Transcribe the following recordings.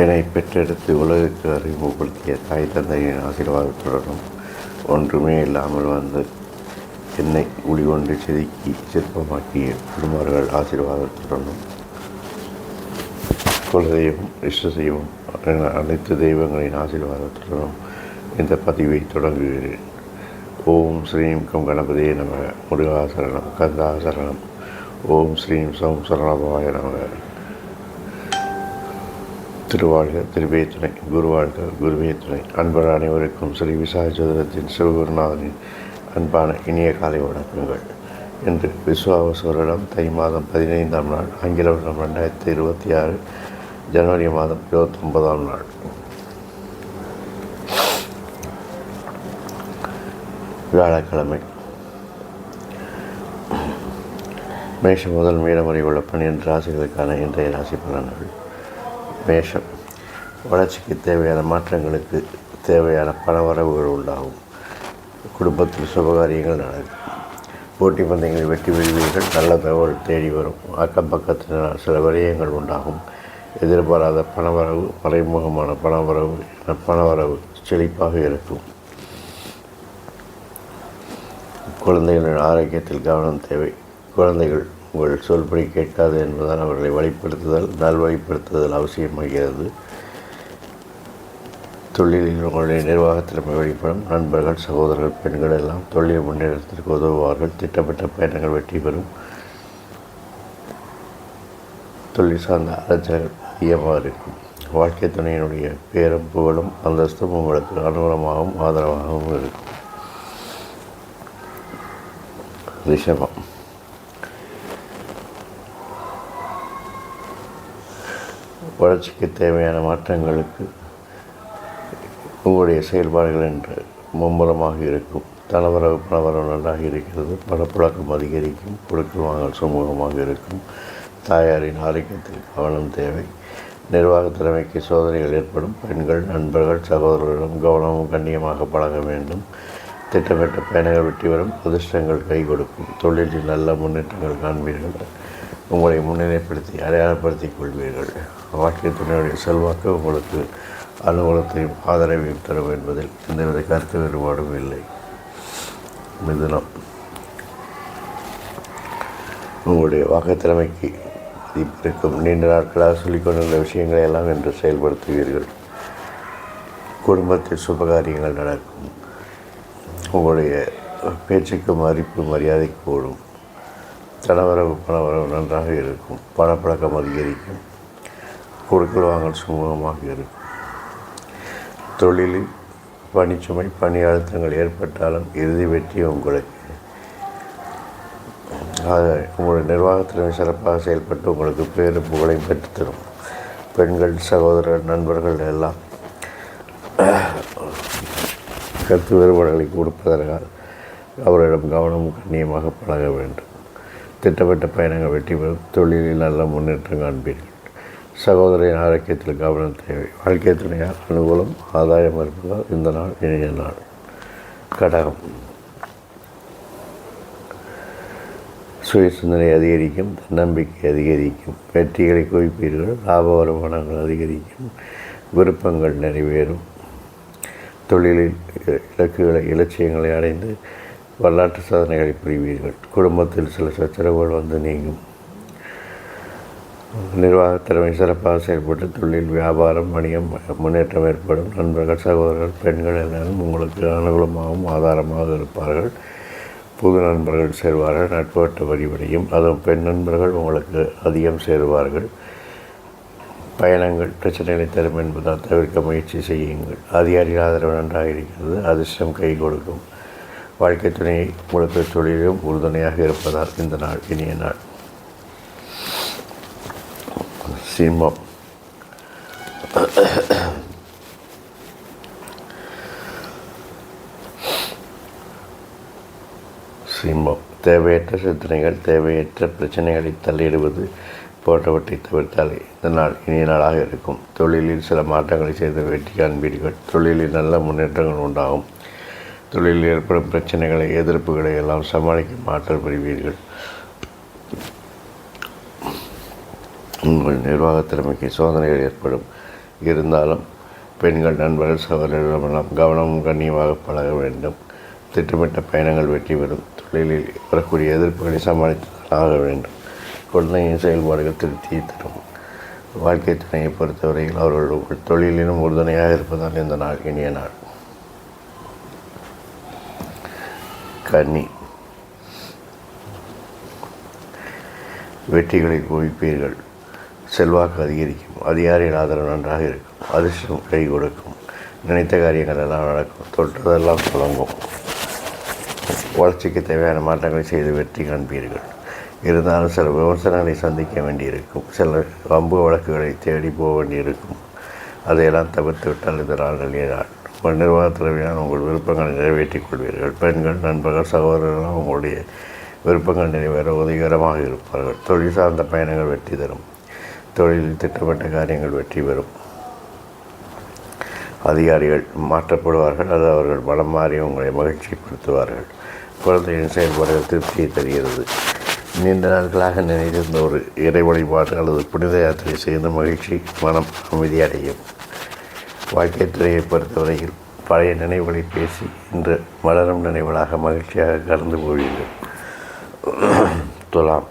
என்னை பெற்றெடுத்து உலகுக்கு அறிமுகப்படுத்திய தாய் தந்தையின் ஆசீர்வாதத்துடனும் ஒன்றுமே இல்லாமல் வந்து என்னை உளி கொண்டு செதுக்கி சிற்பமாக்கிய குடும்பர்கள் ஆசீர்வாதத்துடனும் குலதெய்வம் இஷ்ட தெய்வம் என அனைத்து தெய்வங்களின் ஆசீர்வாதத்துடனும் இந்த பதிவை தொடங்குகிறேன். ஓம் ஸ்ரீம் கம் கணபதியே நம முருகாசரணம் கந்தாசரணம் ஓம் ஸ்ரீம் சம் சரணபாய நம. திருவாழ்க திருவே துணை குருவாழ்க குருவே துணை அன்பர் அனைவருக்கும் ஸ்ரீ விசாஜோதரத்தின் சிவகுருநாதனின் அன்பான இனிய காலை வணக்கங்கள். இன்று விஸ்வாவச வருடம் தை மாதம் பதினைந்தாம் நாள் ஆங்கில வருடம் ரெண்டாயிரத்தி இருபத்தி ஆறு. ஜனவரி மாதம் இருபத்தொன்பதாம் நாள். வியாழக்கிழமை. மேஷம் முதல் மீனம் வரை உள்ள பன்னிரண்டு ராசிகளுக்கான இன்றைய ராசி பலன்கள். மேஷம் வளர்ச்சிக்கு தேவையான மாற்றங்களுக்கு தேவையான பணவரவுகள் உண்டாகும். குடும்பத்தில் சுபகாரியங்கள் நடக்கும். போட்டி பந்தயங்களில் வெற்றி பெறுவீர்கள். நல்ல தகவல் தேடி வரும். அக்கம் பக்கத்தினால் சில விரயங்கள் உண்டாகும். எதிர்பாராத பணவரவு மறைமுகமான பணவரவு என பணவரவு செழிப்பாக இருக்கும். குழந்தைகளின் ஆரோக்கியத்தில் கவனம் தேவை. குழந்தைகள் உங்கள் சொல்படி கேட்காது என்பதால் அவர்களை வழிப்படுத்துதல் நல்வழிப்படுத்துதல் அவசியமாகிறது. தொழிலில் உங்களுடைய நிர்வாகத்திறமை வெளிப்படும். நண்பர்கள் சகோதரர்கள் பெண்கள் எல்லாம் தொழில் முன்னேற்றத்திற்கு உதவுவார்கள். திட்டமிட்ட பயணங்கள் வெற்றி பெறும். தொழில் சார்ந்த அலைச்சல்கள் அதிகமாக இருக்கும் வாழ்க்கை துணையினுடைய பேரும் புகழும் அந்தஸ்தும் உங்களுக்கு அனுகூலமாகவும் ஆதரவாகவும் இருக்கும். ரிஷபம். வளர்ச்சிக்கு தேவையான மாற்றங்களுக்கு உங்களுடைய செயல்பாடுகள் என்று மும்முரமாக இருக்கும். தனவரவு பணவரவு நன்றாக இருக்கிறது. பணப்புழக்கம் அதிகரிக்கும். கொடுக்கல் வாங்கல் சுமூகமாக இருக்கும். தாயாரின் ஆரோக்கியத்தில் கவனம் தேவை. நிர்வாக திறமைக்கு சோதனைகள் ஏற்படும். பெண்கள் நண்பர்கள் சகோதரர்களிடம் கவனமும் கண்ணியமாக பழக வேண்டும். திட்டமிட்ட பயணங்கள் வெற்றி வரும் அதிர்ஷ்டங்கள் கை கொடுக்கும். தொழிலில் நல்ல முன்னேற்றங்கள் காண்பீர்கள். உங்களை முன்னிலைப்படுத்தி அடையாளப்படுத்திக் கொள்வீர்கள். வாழ்க்கை துணையுடைய செல்வாக்கு உங்களுக்கு அலுவலகத்தையும் ஆதரவையும் தரும் என்பதில் எந்தவித கருத்து வேறுபாடும் இல்லை. மிதுனம். உங்களுடைய வாக்குத்திறமைக்கு இருக்கும் நீண்ட நாட்களாக சொல்லிக்கொண்டிருந்த விஷயங்களை எல்லாம் என்று செயல்படுத்துவீர்கள். குடும்பத்தில் சுபகாரியங்கள் நடக்கும். உங்களுடைய பேச்சுக்கு மதிப்பு மரியாதை கூடும் தனவரவு பணவரவு நன்றாக இருக்கும். பணப்பழக்கம் அதிகரிக்கும். கொடுக்கல் வாங்கல் சுமூகமாக இருக்கும். தொழிலில் பணிச்சுமை பணி அழுத்தங்கள் ஏற்பட்டாலும் இறுதி வெற்றி உங்களுக்கு. உங்களுடைய நிர்வாகத்திறமை சிறப்பாக செயல்பட்டு உங்களுக்கு பேரு புகழையும் பெற்றுத்தரும். பெண்கள் சகோதரர் நண்பர்கள் எல்லாம் கருத்து வேறுபாடுகளை கொடுப்பதற்காக அவரிடம் கவனம் கண்ணியமாக பழக வேண்டும். திட்டமிட்ட பயணங்கள் வெற்றி பெறும். தொழிலில் நல்ல முன்னேற்றம் காண்பீர்கள். சகோதரின் ஆரோக்கியத்தில் கவனம் தேவை. வாழ்க்கை துணையால் அனுகூலம் ஆதாயம் இருப்பதால் இந்த நாள் இனிய நாள். கடகம். சுய சிந்தனை அதிகரிக்கும் தன்னம்பிக்கை அதிகரிக்கும் வெற்றிகளை குவிப்பீர்கள் லாப வருமானங்கள் அதிகரிக்கும் விருப்பங்கள் நிறைவேறும். தொழிலில் இலக்குகளை இலட்சியங்களை அடைந்து வரலாற்று சாதனைகளை புரிவீர்கள். குடும்பத்தில் சில சச்சரவுகள் வந்து நீங்கும். நிர்வாகத்திறமை சிறப்பாக செயல்பட்டு தொழில் வியாபாரம் வணிகம் முன்னேற்றம் ஏற்படும். நண்பர்கள் சகோதரர்கள் பெண்கள் எல்லாரும் உங்களுக்கு அனுகூலமாகவும் ஆதாரமாக இருப்பார்கள். புது நண்பர்கள் சேருவார்கள் நட்பட்ட வழிபடியும். அதுவும் பெண் நண்பர்கள் உங்களுக்கு அதிகம் சேருவார்கள். பயணங்கள் பிரச்சனைகளை தரும் என்பதால் தவிர்க்க முயற்சி செய்யுங்கள். அதிகாரிகள் ஆதரவு நன்றாக இருக்கிறது அதிர்ஷ்டம் கை கொடுக்கும். வாழ்க்கை துணையை உங்களுக்கு தொழிலும் உறுதுணையாக இருப்பதால் இந்த நாள் இனிய நாள். சிம்மம். சிம்மம் தேவையற்ற சிந்தனைகள் தேவையற்ற பிரச்சனைகளை தள்ளிடுவது போன்றவற்றை தவிர்த்தால் இந்த நாள் இனிய நாளாக இருக்கும். தொழிலில் சில மாற்றங்களை செய்து வெற்றி காண்பீர்கள் தொழிலில் நல்ல முன்னேற்றங்கள் உண்டாகும். தொழிலில் ஏற்படும் பிரச்சனைகளை எதிர்ப்புகளை எல்லாம் சமாளிக்கும் ஆற்றல் பெறுவீர்கள். உங்கள் நிர்வாக திறமைக்கு சோதனைகள் ஏற்படும். இருந்தாலும் பெண்கள் நண்பர்கள் சகோதரர்களிடமெல்லாம் கவனமும் கண்ணியமாக பழக வேண்டும். திட்டமிட்ட பயணங்கள் வெற்றி பெறும். தொழிலில் வரக்கூடிய எதிர்ப்புகளை சமாளித்து ஆக வேண்டும். குழந்தையின் செயல்பாடுகள் திருப்தியை தரும். வாழ்க்கை துணையை பொறுத்தவரையில் அவர்கள் உங்கள் தொழிலிலும் உறுதுணையாக இருப்பதால் இந்த நாள் இனிய நாள். கன்னி. வெற்றிகளை குவிப்பீர்கள் செல்வாக்கு அதிகரிக்கும். அதிகாரிகள் ஆதரவு நன்றாக இருக்கும். அதிர்ஷ்டம் கை கொடுக்கும். நினைத்த காரியங்கள் எல்லாம் நடக்கும். தொட்டதெல்லாம் தொடங்கும் வளர்ச்சிக்கு தேவையான மாற்றங்களை செய்து வெற்றி காண்பீர்கள். இருந்தாலும் சில விமர்சனங்களை சந்திக்க வேண்டியிருக்கும். சில வம்பு வழக்குகளை தேடி போக வேண்டியிருக்கும். அதையெல்லாம் தவிர்த்து விட்டால் இந்த நாள்கள் நல்ல உங்கள் நிர்வாகத்திறமையான உங்கள் விருப்பங்களை நிறைவேற்றிக் கொள்வீர்கள். பெண்கள் நண்பர்கள் சகோதரர்கள் உங்களுடைய விருப்பங்கள் நிறைவேற உதவிகரமாக இருப்பார்கள். தொழில் சார்ந்த பயணங்கள் வெற்றி தரும். தொழிலில் திட்டமிட்ட காரியங்கள் வெற்றி பெறும். அதிகாரிகள் மாற்றப்படுவார்கள் அது அவர்கள் மனம் மாறி உங்களை மகிழ்ச்சிப்படுத்துவார்கள். குழந்தையின் செயல்பாடுகள் திருப்தியை தருகிறது. நீண்ட நாட்களாக நினைத்திருந்த ஒரு இறை வழிபாடு அல்லது புனித யாத்திரை செய்து மகிழ்ச்சி மனம் அமைதியடையும் வாழ்க்கை துறையை பொறுத்தவரையில் பழைய நினைவுகளை பேசி இன்று மலரும் நினைவுகளாக மகிழ்ச்சியாக கலந்து போவீர்கள் துலாம்.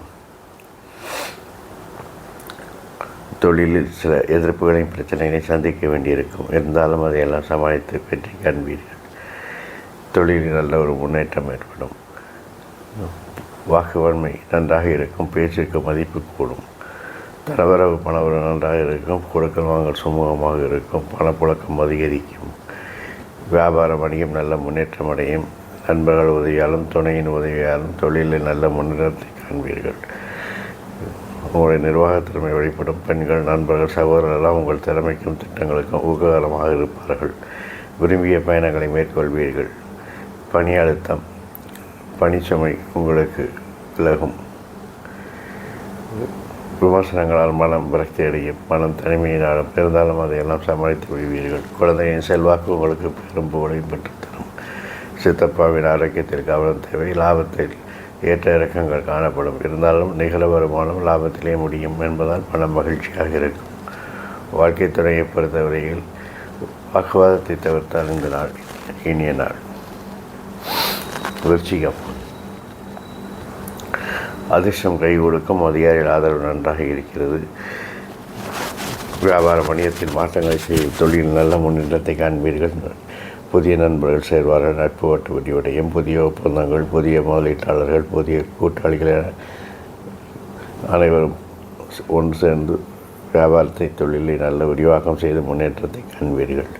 தொழிலில் சில எதிர்ப்புகளையும் பிரச்சனைகளையும் சந்திக்க வேண்டியிருக்கும். இருந்தாலும் அதையெல்லாம் சமாளித்து பற்றி காண்பீர்கள். தொழிலில் நல்ல ஒரு முன்னேற்றம் ஏற்படும். வாக்குவன்மை நன்றாக இருக்கும் பேச்சுக்கு மதிப்பு கூடும். தரவரவு பணவரவு நன்றாக இருக்கும் கொடுக்கல் வாங்கல் சுமூகமாக இருக்கும் பணப்புழக்கம் அதிகரிக்கும். வியாபார வணிகம் நல்ல முன்னேற்றம் அடையும். நண்பர்கள் உதவியாலும் துணையின் உதவியாலும் தொழிலில் நல்ல முன்னேற்றத்தை காண்பீர்கள். உங்களுடைய நிர்வாக திறமை வழிபடும் பெண்கள் நண்பர்கள் சகோதரரெல்லாம் உங்கள் திறமைக்கும் திட்டங்களுக்கும் ஊக்ககரமாக இருப்பார்கள். விரும்பிய பயணங்களை மேற்கொள்வீர்கள். பணி அழுத்தம் பணிச்சுமை உங்களுக்கு விலகும். விமர்சனங்களால் மனம் விரக்தி அடையும் மனம் தனிமையினாலும் இருந்தாலும் அதையெல்லாம் சமாளித்து விடுவீர்கள். குழந்தையின் செல்வாக்கு உங்களுக்கு பெரும் புகழையும் பெற்றுத்தரும். சித்தப்பாவின் ஆரோக்கியத்தில் கவனம் தேவை லாபத்தில் ஏற்ற இறக்கங்கள் காணப்படும். இருந்தாலும் நிகழ வருமானம் லாபத்திலே முடியும் என்பதால் பணம் மகிழ்ச்சியாக இருக்கும். வாழ்க்கை துறையை பொறுத்தவரையில் வாக்குவாதத்தை தவிர்த்தால் இந்த நாள் இனிய நாள். விருச்சிகம். அதிர்ஷ்டம் கை கொடுக்கும் அதிகாரிகள் ஆதரவு நன்றாக இருக்கிறது. வியாபார வணிகத்தில் மாற்றங்களை செய்யும் தொழில் நல்ல முன்னேற்றத்தை காண்பீர்கள். புதிய நண்பர்கள் சேர்வார்கள் நட்பு வட்டு விடிவடையும் புதிய ஒப்பந்தங்கள் புதிய முதலீட்டாளர்கள் புதிய கூட்டாளிகள் என அனைவரும் ஒன்று சேர்ந்து வியாபாரத்தை தொழிலை நல்ல விரிவாக்கம் செய்து முன்னேற்றத்தை காண்பீர்கள்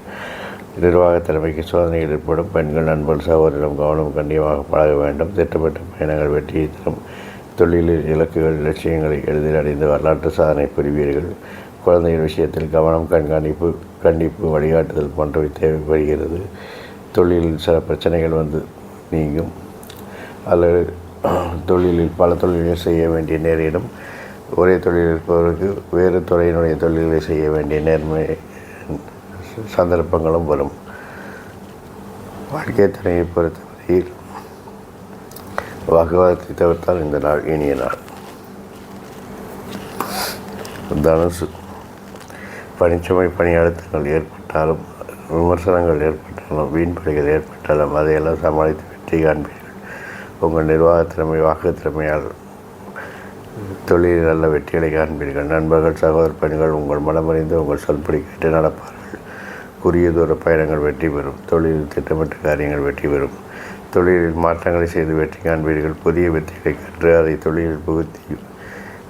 நிர்வாக தலைமைக்கு சோதனைகள் ஏற்படும். பெண்கள் நண்பர்கள் சகோதரிடம் கவனம் கண்ணியமாக பழக வேண்டும். திட்டமிட்ட பயணங்கள் வெற்றியை தரும் தொழிலில் இலக்குகள் லட்சியங்களை எளிதில் அடைந்து வரலாற்று சாதனை புரிவீர்கள். குழந்தைகள் விஷயத்தில் கவனம் கண்காணிப்பு கண்டிப்பு வழிகாட்டுதல் போன்றவை தேவைப்படுகிறது தொழிலில் சில பிரச்சனைகள் வந்து நீங்கும். அல்லது தொழிலில் பல தொழில்கள் செய்ய வேண்டிய நேரிடும். ஒரே தொழில் இருப்பவருக்கு வேறு துறையினுடைய தொழில்களை செய்ய வேண்டிய நேர்மை சந்தர்ப்பங்களும் வரும். வாழ்க்கை துணையை பொறுத்தவரையில் வாக்குவாதத்தை தவிர்த்தால் இந்த நாள் இனிய நாள். தனுசு. பணிச்சுமை பணி அழுத்தங்கள் ஏற்பட்டாலும் விமர்சனங்கள் ஏற்பட்டாலும் வீண்படிகள் ஏற்பட்டாலும் அதையெல்லாம் சமாளித்து வெற்றி காண்பீர்கள். உங்கள் நிர்வாக திறமை வாக்கு திறமையால் தொழிலில் நல்ல வெற்றிகளை காண்பீர்கள். நண்பர்கள் சகோதர பெண்கள் உங்கள் மனமறிந்து உங்கள் சொல்படி கேட்டு நடப்பார்கள். குறுகிய தூர பயணங்கள் வெற்றி பெறும். தொழிலில் திட்டமிட்ட காரியங்கள் வெற்றி பெறும். தொழிலில் மாற்றங்களை செய்து வெற்றி காண்பீர்கள். புதிய வெற்றிகளை கற்று அதை தொழிலில் புகுத்தி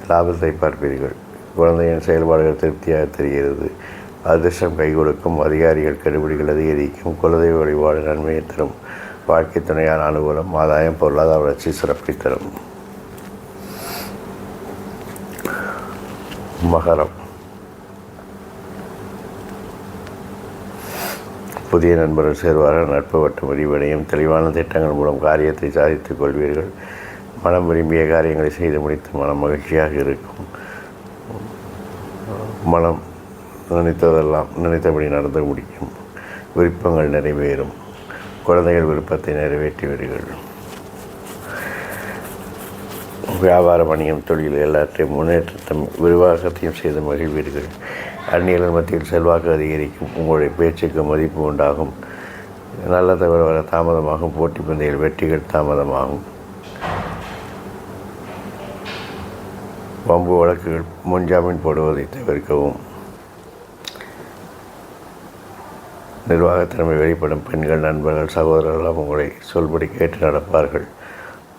லாபத்தை பார்ப்பீர்கள். குழந்தையின் செயல்பாடுகள் திருப்தியாக தெரிகிறது. அதிர்ஷ்டம் கை கொடுக்கும் அதிகாரிகள் கெடுபிடிகள் அதிகரிக்கும் குலதெய்வ வழிபாடு நன்மையை தரும் வாழ்க்கை துணையான அனுகூலம் ஆதாயம் பொருளாதார வளர்ச்சி சிறப்பை தரும். மகரம். புதிய நண்பர்கள் சேர்வார்கள் நட்பு வட்டம் விரிவடையும் தெளிவான திட்டங்கள் மூலம் காரியத்தை சாதித்துக் கொள்வீர்கள். மனம் விரும்பிய காரியங்களை செய்து முடித்து மனம் மகிழ்ச்சியாக இருக்கும். மனம் நினைத்ததெல்லாம் நினைத்தபடி நடந்து முடியும் விருப்பங்கள் நிறைவேறும். குழந்தைகள் விருப்பத்தை நிறைவேற்றுவீர்கள் வியாபார வணிகம் தொழில் எல்லாற்றையும் முன்னேற்றத்தையும் விரிவாக்கத்தையும் செய்து மகிழ்வீர்கள். அந்நியர்கள் மத்தியில் செல்வாக்கு அதிகரிக்கும். உங்களுடைய பேச்சுக்கு மதிப்பு உண்டாகும். நல்ல தவிர வர தாமதமாகும். போட்டி பந்தயில் வெற்றிகள் தாமதமாகும். வம்பு வழக்குகள் முன்ஜாமீன் போடுவதை தவிர்க்கவும். நிர்வாகத்திறமை வெளிப்படும் பெண்கள் நண்பர்கள் சகோதரர்கள் உங்களை சொல்படி கேட்டு நடப்பார்கள்.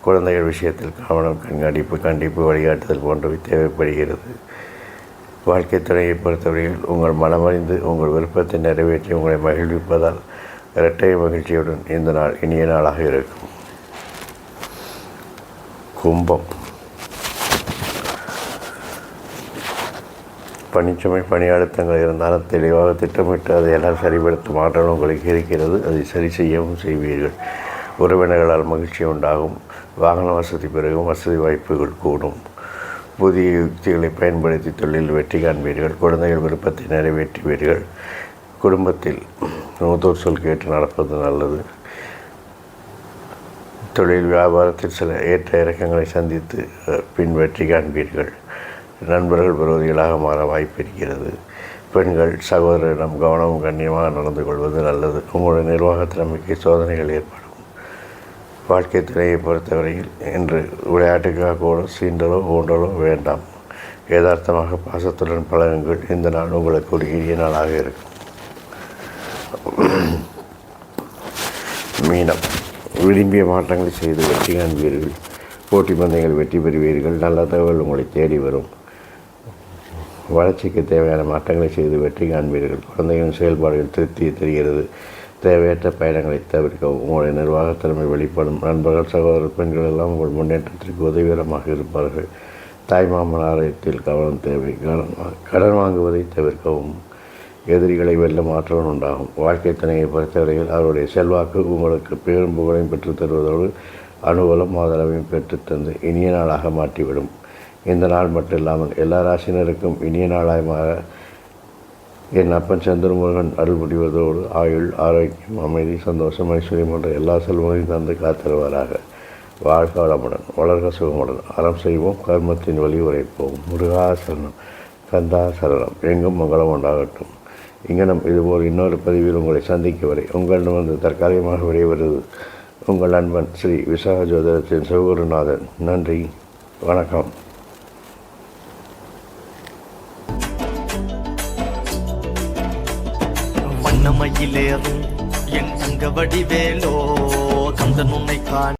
குழந்தைகள் விஷயத்தில் கவனம் கண்காணிப்பு கண்டிப்பு வழிகாட்டுதல் போன்றவை தேவைப்படுகிறது. வாழ்க்கை துறையை பொறுத்தவரையில் உங்கள் மனமறிந்து உங்கள் விருப்பத்தை நிறைவேற்றி உங்களை மகிழ்விப்பதால் இரட்டை மகிழ்ச்சியுடன் இந்த நாள் இனிய நாளாக இருக்கும். கும்பம். பணிச்சுமை பணியாளத்தங்கள் இருந்தாலும் தெளிவாக திட்டமிட்டு அதை எல்லாம் சரிப்படுத்தும் ஆற்றல் உங்களுக்கு இருக்கிறது. அதை சரி செய்யவும் செய்வீர்கள். உறவினர்களால் மகிழ்ச்சி உண்டாகும். வாகன வசதி பிறகும் வசதி வாய்ப்புகள் கூடும். புதிய யுக்திகளை பயன்படுத்தி தொழிலில் வெற்றி காண்பீர்கள். குழந்தைகள் விருப்பத்தை நிறைவேற்றுவீர்கள். குடும்பத்தில் மூத்தோர் சொல் கேட்டு நடப்பது நல்லது. தொழில் வியாபாரத்தில் சில ஏற்ற இறக்கங்களை சந்தித்து பின் வெற்றி காண்பீர்கள். நண்பர்கள் விரோதிகளாக மாற வாய்ப்பு இருக்கிறது. பெண்கள் சகோதரரிடம் கவனமும் கண்ணியமாக நடந்து கொள்வது நல்லது. உங்களுடைய நிர்வாக திறமைக்கு சோதனைகள் ஏற்படும். வாழ்க்கை துறையை பொறுத்தவரையில் இன்று விளையாட்டுக்காக கூட சீண்டலோ ஊண்டலோ வேண்டாம். யதார்த்தமாக பாசத்துடன் பழகுங்கள். இந்த நாள் உங்களுக்கு ஒரு இனிய நாளாக இருக்கும். மீனம். விரும்பிய மாற்றங்களை செய்து வெற்றி காண்பீர்கள். போட்டி பந்தயங்கள் வெற்றி பெறுவீர்கள். நல்ல தகவல் உங்களை தேடி வரும். வளர்ச்சிக்கு தேவையான மாற்றங்களை செய்து வெற்றி காண்பீர்கள். குழந்தைகளின் செயல்பாடுகள் திருப்தியை தெரிகிறது. தேவையற்ற பயணங்களை தவிர்க்கவும் உங்களுடைய நிர்வாகத் திறமை வெளிப்படும். நண்பர்கள் சகோதரர் பெண்கள் எல்லாம் உங்கள் முன்னேற்றத்திற்கு உதவிகரமாக இருப்பார்கள். தாய்மாமன் ஆலயத்தில் கவனம் தேவை. கடன் கடன் வாங்குவதை தவிர்க்கவும். எதிரிகளை வெல்லும் ஆற்றல் உண்டாகும். வாழ்க்கை துணையை பொறுத்தவரையில் அவருடைய செல்வாக்கு உங்களுக்கு பேரும் புகழையும் பெற்றுத் தருவதோடு அனுகூலம் ஆதரவையும் பெற்றுத்தந்து இனிய நாளாக மாற்றிவிடும். இந்த நாள் மட்டும் இல்லாமல் எல்லா ராசினருக்கும் இனிய நாளாய் மாற என் அப்பன் சந்திரமுருகன் அருள் புரிவதோடு ஆயுள் ஆரோக்கியம் அமைதி சந்தோஷம் ஐஸ்வர்யம் போன்ற எல்லா செல்வங்களையும் தந்து காத்திருவாராக. வாழ்க வளமுடன் வளர்க சுகமுடன். அறம் செய்வோம் கர்மத்தின் வழி உரைப்போம். முருகாசரணம் கந்தாசரணம் கந்தா சரணம். எங்கும் மங்களம் உண்டாகட்டும். இங்கனம் இதுபோல் இன்னொரு பதிவில் உங்களை சந்திக்க வரை உங்களிடம் வந்து தற்காலிகமாக விடைபெறுவது உங்கள் நண்பன் ஸ்ரீ விசாக ஜோதரத்தின் சிவகுருநாதன் நன்றி வணக்கம். தங்க வடிவேலோ கந்தனும்